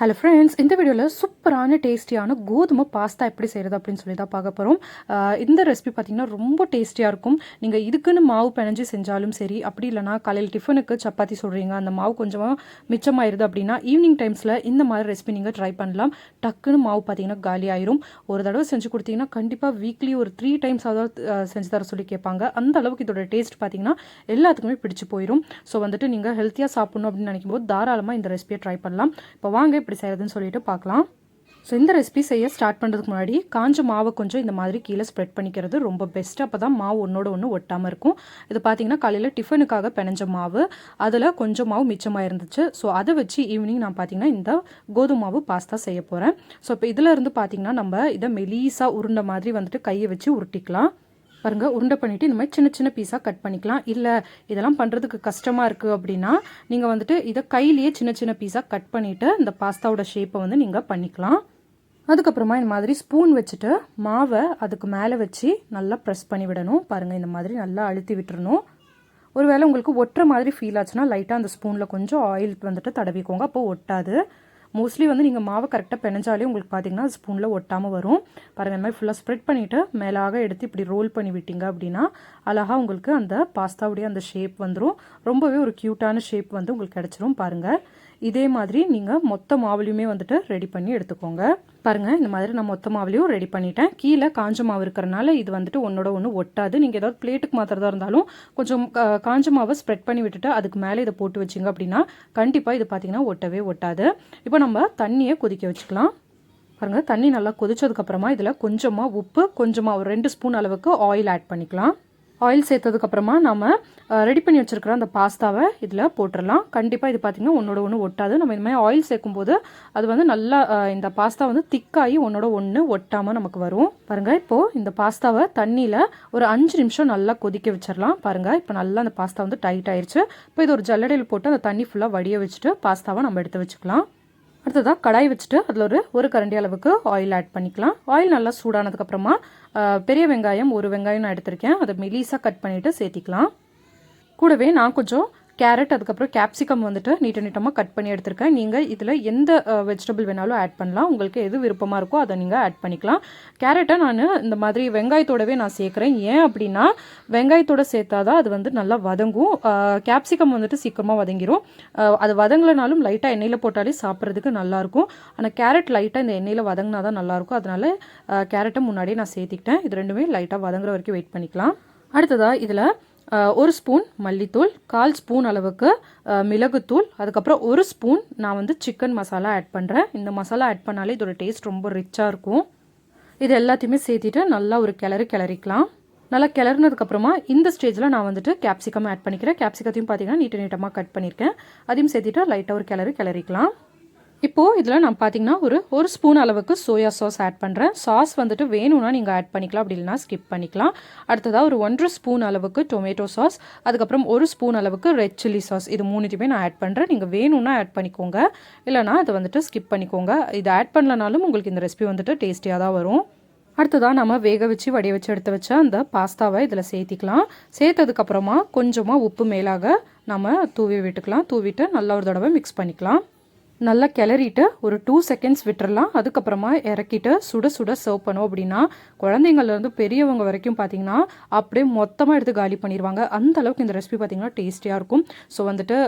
Hello friends இந்த வீடியோவில் சூப்பரான டேஸ்டியான கோதுமை பாஸ்தா எப்படி செய்கிறது அப்படின்னு சொல்லி தான் பார்க்க போகிறோம் இந்த ரெசிபி பார்த்திங்கன்னா ரொம்ப டேஸ்டியாக இருக்கும். நீங்கள் இதுக்குன்னு மாவு பிணைஞ்சு செஞ்சாலும் சரி அப்படி இல்லைனா காலையில் டிஃபனுக்கு சப்பாத்தி சொல்கிறீங்க அந்த மாவு கொஞ்சமாக மிச்சமாயிருது அப்படின்னா ஈவினிங் டைம்ஸில் இந்த மாதிரி ரெசிபி நீங்கள் ட்ரை பண்ணலாம். டக்குன்னு மாவு பார்த்தீங்கன்னா காலி ஆயிரும். ஒரு தடவை செஞ்சு கொடுத்தீங்கன்னா கண்டிப்பாக வீக்லி ஒரு த்ரீ டைம்ஸ் அதாவது செஞ்சு தர சொல்லி கேட்பாங்க. அந்த அளவுக்கு இதோட டேஸ்ட் பார்த்தீங்கன்னா எல்லாத்துக்குமே பிடிச்சு போயிடும் ஸோ வந்துட்டு நீங்கள் ஹெல்த்தியாக சாப்பிட்ணும் அப்படின்னு நினைக்கும் போது தாராளமாக இந்த ரெசிபியை ட்ரை பண்ணலாம். இப்போ வாங்க எப்படி செய்கிறதுன்னு சொல்லிட்டு பார்க்கலாம். ஸோ இந்த ரெசிபி செய்ய ஸ்டார்ட் பண்ணுறதுக்கு முன்னாடி காஞ்ச மாவை கொஞ்சம் இந்த மாதிரி கீழே ஸ்ப்ரெட் பண்ணிக்கிறது ரொம்ப பெஸ்ட்டு அப்போ தான் மாவு ஒன்றோட ஒன்று ஒட்டாமல் இருக்கும். இது பார்த்தீங்கன்னா காலையில் டிஃபனுக்காக பிணைஞ்ச மாவு. அதில் கொஞ்சம் மாவு மிச்சமாக இருந்துச்சு. ஸோ அதை வச்சு ஈவினிங் நான் பார்த்தீங்கன்னா இந்த கோதுமை மாவு பாஸ்தா செய்ய போகிறேன் ஸோ இப்போ இதில் இருந்து பார்த்தீங்கன்னா நம்ம இதை மெலீஸாக உருண்டை மாதிரி வந்துட்டு கையை வச்சு உருட்டிக்கலாம். பாருங்கள் உருண்டை பண்ணிவிட்டு இந்த மாதிரி சின்ன சின்ன பீஸாக கட் பண்ணிக்கலாம். இல்லை இதெல்லாம் பண்ணுறதுக்கு கஷ்டமாக இருக்குது அப்படின்னா நீங்கள் வந்துட்டு இதை கையிலேயே சின்ன சின்ன பீஸாக கட் பண்ணிவிட்டு இந்த பாஸ்தாவோட ஷேப்பை வந்து நீங்கள் பண்ணிக்கலாம். அதுக்கப்புறமா இந்த மாதிரி ஸ்பூன் வச்சுட்டு மாவை அதுக்கு மேலே வச்சு நல்லா ப்ரெஸ் பண்ணி விடணும். பாருங்கள் இந்த மாதிரி நல்லா அழுத்தி விட்டுறணும். ஒருவேளை உங்களுக்கு ஒட்டுற மாதிரி ஃபீல் ஆச்சுன்னா லைட்டாக அந்த ஸ்பூனில் கொஞ்சம் ஆயில் வந்துட்டு தடவிக்கோங்க. அப்போ ஒட்டாது. மோஸ்ட்லி வந்து நீங்கள் மாவை கரெக்டாக பிணைஞ்சாலே உங்களுக்கு பார்த்தீங்கன்னா ஸ்பூனில் ஒட்டாமல் வரும். பாருங்கள் இந்த மாதிரி ஃபுல்லாக ஸ்ப்ரெட் பண்ணிவிட்டு மேலாக எடுத்து இப்படி ரோல் பண்ணி விட்டீங்க அப்படின்னா அழகாக உங்களுக்கு அந்த பாஸ்தாவுடைய அந்த ஷேப் வந்துடும் ரொம்பவே ஒரு க்யூட்டான ஷேப் வந்து உங்களுக்கு கிடச்சிரும் பாருங்கள் இதே மாதிரி நீங்கள் மொத்த மாவுலையுமே வந்துட்டு ரெடி பண்ணி எடுத்துக்கோங்க. பாருங்கள் இந்த மாதிரி நான் மொத்த மாவுலையும் ரெடி பண்ணிட்டேன். கீழே காஞ்ச மாவு இருக்கிறனால இது வந்துட்டு ஒன்றோட ஒன்று ஒட்டாது. நீங்கள் ஏதாவது பிளேட்டுக்கு மாத்திரதா இருந்தாலும் கொஞ்சம் காஞ்ச மாவை ஸ்ப்ரெட் பண்ணி விட்டுட்டு அதுக்கு மேலே இதை போட்டு வச்சிங்க அப்படின்னா கண்டிப்பாக இது பார்த்திங்கன்னா ஒட்டவே ஒட்டாது. இப்போ நம்ம தண்ணியை கொதிக்க வச்சுக்கலாம். பாருங்கள் தண்ணி நல்லா கொதிச்சதுக்கப்புறமா இதில் கொஞ்சமாக உப்பு கொஞ்சமாக ஒரு ரெண்டு ஸ்பூன் அளவுக்கு ஆயில் ஆட் பண்ணிக்கலாம். ஆயில் சேர்த்ததுக்கப்புறமா நம்ம ரெடி பண்ணி வச்சுருக்கிற அந்த பாஸ்தாவை இதில் போட்டுடலாம் கண்டிப்பாக இது பார்த்திங்கன்னா ஒன்றோட ஒன்று ஒட்டாது. நம்ம இந்த மாதிரி ஆயில் சேர்க்கும்போது அது வந்து நல்லா இந்த பாஸ்தா வந்து திக்காகி ஒன்றோட ஒன்று ஒட்டாமல் நமக்கு வரும். பாருங்கள் இப்போது இந்த பாஸ்தாவை தண்ணியில் ஒரு அஞ்சு நிமிஷம் நல்லா கொதிக்க வச்சிடலாம் பாருங்கள் இப்போ நல்லா அந்த பாஸ்தா வந்து டைட் ஆயிடுச்சு இப்போ இது ஒரு ஜல்லடையில் போட்டு அந்த தண்ணி ஃபுல்லாக வடிய வச்சுட்டு பாஸ்தாவை நம்ம எடுத்து வச்சுக்கலாம். அடுத்ததாக கடாய் வச்சுட்டு அதில் ஒரு ஒரு கரண்டி அளவுக்கு ஆயில் ஆட் பண்ணிக்கலாம். ஆயில் நல்லா சூடானதுக்கப்புறமா பெரிய வெங்காயம் ஒரு வெங்காயம் நான் எடுத்திருக்கேன். அதை மெலீஸாக கட் பண்ணிவிட்டு சேர்த்திக்கலாம். கூடவே நான் கொஞ்சம் கேரட் அதுக்கப்புறம் கேப்சிகம் வந்துட்டு நீட்ட நீட்டமாக கட் பண்ணி எடுத்திருக்கேன். நீங்கள் இதில் எந்த வெஜிடபிள் வேணாலும் ஆட் பண்ணலாம். உங்களுக்கு எது விருப்பமாக இருக்கோ அதை நீங்கள் ஆட் பண்ணிக்கலாம். கேரட்டை நான் இந்த மாதிரி வெங்காயத்தோடவே நான் சேர்க்குறேன். ஏன் அப்படின்னா வெங்காயத்தோட சேர்த்தா தான் அது வந்து நல்லா வதங்கும். கேப்சிகம் வந்துட்டு சீக்கிரமாக வதங்கிரும். அது வதங்கலனாலும் லைட்டாக எண்ணெயில் போட்டாலே சாப்பிட்றதுக்கு நல்லாயிருக்கும் ஆனால் கேரட் லைட்டாக இந்த எண்ணெயில் வதங்கினா தான் நல்லாயிருக்கும் அதனால் கேரட்டை முன்னாடியே நான் சேர்த்திக்கிட்டேன். இது ரெண்டுமே லைட்டாக வதங்குற வரைக்கும் வெயிட் பண்ணிக்கலாம். அடுத்ததாக இதில் ஒரு ஸ்பூன் மல்லித்தூள் கால் ஸ்பூன் அளவுக்கு மிளகுத்தூள் அதுக்கப்புறம் ஒரு ஸ்பூன் நான் வந்து சிக்கன் மசாலா ஆட் பண்ணுறேன் இந்த மசாலா ஆட் பண்ணாலே இதோட டேஸ்ட் ரொம்ப ரிச்சாக இருக்கும். இது எல்லாத்தையுமே சேர்த்திட்டு நல்லா ஒரு கிளறி கிளறிக்கலாம். நல்லா கிளறினதுக்கப்புறமா இந்த ஸ்டேஜில் நான் வந்துட்டு கேப்சிகம் ஆட் பண்ணிக்கிறேன். கேப்சிகத்தையும் பார்த்தீங்கன்னா நீட்ட நீட்டமாக கட் பண்ணியிருக்கேன். அதையும் சேர்த்துட்டு லைட்டாக ஒரு கிளறி கிளறிக்கலாம். இப்போது இதில் நான் பார்த்தீங்கன்னா ஒரு ஒரு ஸ்பூன் அளவுக்கு சோயா சாஸ் ஆட் பண்ணுறேன் சாஸ் வந்துட்டு வேணும்னா நீங்கள் ஆட் பண்ணிக்கலாம். அப்படி இல்லைன்னா ஸ்கிப் பண்ணிக்கலாம். அடுத்ததாக ஒரு ஒன்றரை ஸ்பூன் அளவுக்கு டொமேட்டோ சாஸ் அதுக்கப்புறம் ஒரு ஸ்பூன் அளவுக்கு ரெட் சில்லி சாஸ் இது மூணுத்தையுமே நான் ஆட் பண்ணுறேன் நீங்கள் வேணும்னா ஆட் பண்ணிக்கோங்க. இல்லைனா அதை வந்துட்டு ஸ்கிப் பண்ணிக்கோங்க. இது ஆட் பண்ணலனாலும் உங்களுக்கு இந்த ரெசிபி வந்துட்டு டேஸ்டியாக தான் வரும். அடுத்ததாக நம்ம வேக வச்சு வடிய வச்சு எடுத்து வச்ச அந்த பாஸ்தாவை இதில் சேர்த்திக்கலாம். சேர்த்ததுக்கப்புறமா கொஞ்சமாக உப்பு மேலாக நம்ம தூவி விட்டுக்கலாம். தூவிட்டு நல்லா ஒரு தடவை மிக்ஸ் பண்ணிக்கலாம். நல்லா கிளறிட்டு ஒரு டூ செகண்ட்ஸ் விட்டுறலாம். அதுக்கப்புறமா இறக்கிட்டு சுட சுட சர்வ் பண்ணோம் அப்படின்னா குழந்தைங்கள்லேருந்து பெரியவங்க வரைக்கும் பார்த்தீங்கன்னா அப்படியே மொத்தமாக எடுத்து காலி பண்ணிடுவாங்க அந்த அளவுக்கு இந்த ரெசிபி பார்த்தீங்கன்னா டேஸ்டியாக இருக்கும். ஸோ வந்துட்டு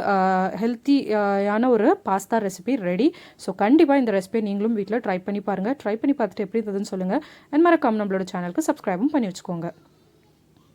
ஹெல்த்தியான ஒரு பாஸ்தா ரெசிபி ரெடி ஸோ கண்டிப்பாக இந்த ரெசிபியை நீங்களும் வீட்டில் ட்ரை பண்ணி பாருங்கள் ட்ரை பண்ணி பார்த்துட்டு எப்படி இருந்ததுன்னு சொல்லுங்கள் அண்ட் மறக்காமல் நம்மளோட சேனலுக்கு சப்ஸ்கிரைபும் பண்ணி வச்சுக்கோங்க.